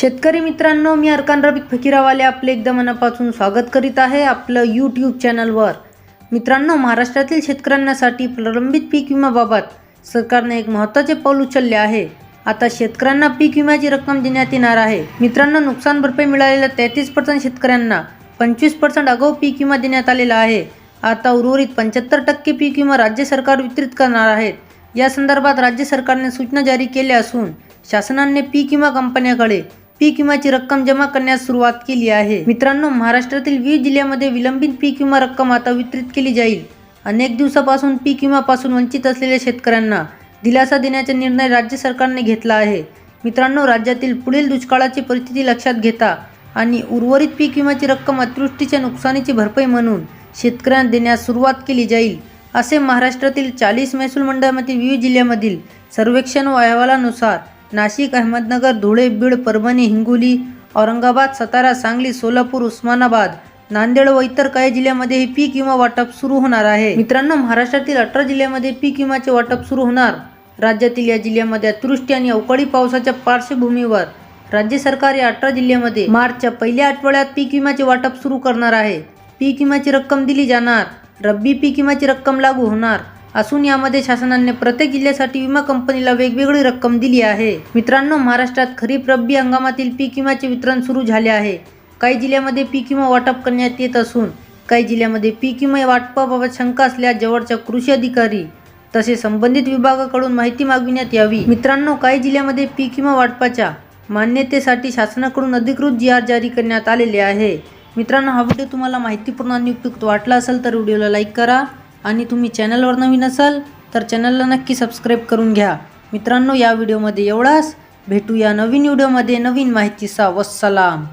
शेतकरी मित्रांनो मी अरकान रबिक फकीरावाले आपले एकदा मनापासून स्वागत करीत आहे आपलं यूट्यूब चॅनलवर मित्रांनो महाराष्ट्रातील शेतकऱ्यांसाठी प्रलंबित पीक विम्याबाबत सरकारने एक महत्त्वाचे पाऊल उचलले आहे. आता शेतकऱ्यांना पीक विम्याची रक्कम देण्यात येणार आहे. मित्रांनो नुकसान भरपाई मिळालेल्या तेहतीस पर्सेंट शेतकऱ्यांना पंचवीस पर्सेंट आगाऊ पीक विमा देण्यात आलेला आहे. आता उर्वरित पंच्याहत्तर टक्के पीक विमा राज्य सरकार वितरित करणार आहेत. या संदर्भात राज्य सरकारने सूचना जारी केल्या असून शासनाने पीक विमा कंपन्याकडे पीक विम्याची रक्कम जमा करण्यास सुरुवात केली आहे. मित्रांनो महाराष्ट्रातील विविध जिल्ह्यामध्ये विलंबित पीक विमा रक्कम आता वितरित केली जाईल. अनेक दिवसापासून पीक विमापासून वंचित असलेल्या शेतकऱ्यांना दिलासा देण्याचा निर्णय राज्य सरकारने घेतला आहे. मित्रांनो राज्यातील पुढील दुष्काळाची परिस्थिती लक्षात घेता आणि उर्वरित पीक विम्याची रक्कम अतिवृष्टीच्या नुकसानीची भरपाई म्हणून शेतकऱ्यांना देण्यास सुरुवात केली जाईल असे महाराष्ट्रातील चाळीस महसूल मंडळामधील विविध जिल्ह्यामधील सर्वेक्षण व अहवालानुसार नाशिक अहमदनगर धुळे बीड परभणी हिंगोली औरंगाबाद सातारा सांगली सोलापूर उस्मानाबाद नांदेड व इतर काही जिल्ह्यामध्ये हे पीक विमा वाटप सुरू होणार आहे. मित्रांनो महाराष्ट्रातील अठरा जिल्ह्यामध्ये पीक विमाचे वाटप सुरू होणार. राज्यातील या जिल्ह्यामध्ये अतिवृष्टी आणि अवकाळी पावसाच्या पार्श्वभूमीवर राज्य सरकार या अठरा जिल्ह्यामध्ये मार्चच्या पहिल्या आठवड्यात पीक विम्याचे वाटप सुरू करणार आहे. पीक विम्याची रक्कम दिली जाणार. रब्बी पीक विम्याची रक्कम लागू होणार. असून यामध्ये शासनाने प्रत्येक जिल्ह्यासाठी विमा कंपनीला वेगवेगळी रक्कम दिली आहे. मित्रांनो महाराष्ट्रात खरीप रब्बी हंगामातील पीक विम्याचे वितरण सुरू झाले आहे. काही जिल्ह्यामध्ये पीक विमा वाटप करण्यात येत असून काही जिल्ह्यामध्ये पीक विमा वाटपाबाबत शंका असल्यास जवळच्या कृषी अधिकारी तसे संबंधित विभागाकडून माहिती मागविण्यात यावी. मित्रांनो काही जिल्ह्यामध्ये पीक विमा वाटपाच्या मान्यतेसाठी शासनाकडून अधिकृत जी आर जारी करण्यात आलेले आहे. मित्रांनो हा व्हिडिओ तुम्हाला माहितीपूर्ण आणि उपयुक्त वाटला असेल तर व्हिडिओला लाईक करा. आणि तुम्ही चॅनलवर नवीन असाल तर चॅनलला नक्की सबस्क्राईब करून घ्या. मित्रांनो या व्हिडिओमध्ये एवढाच. भेटूया नवीन व्हिडिओमध्ये नवीन माहितीचा वस्सलाम.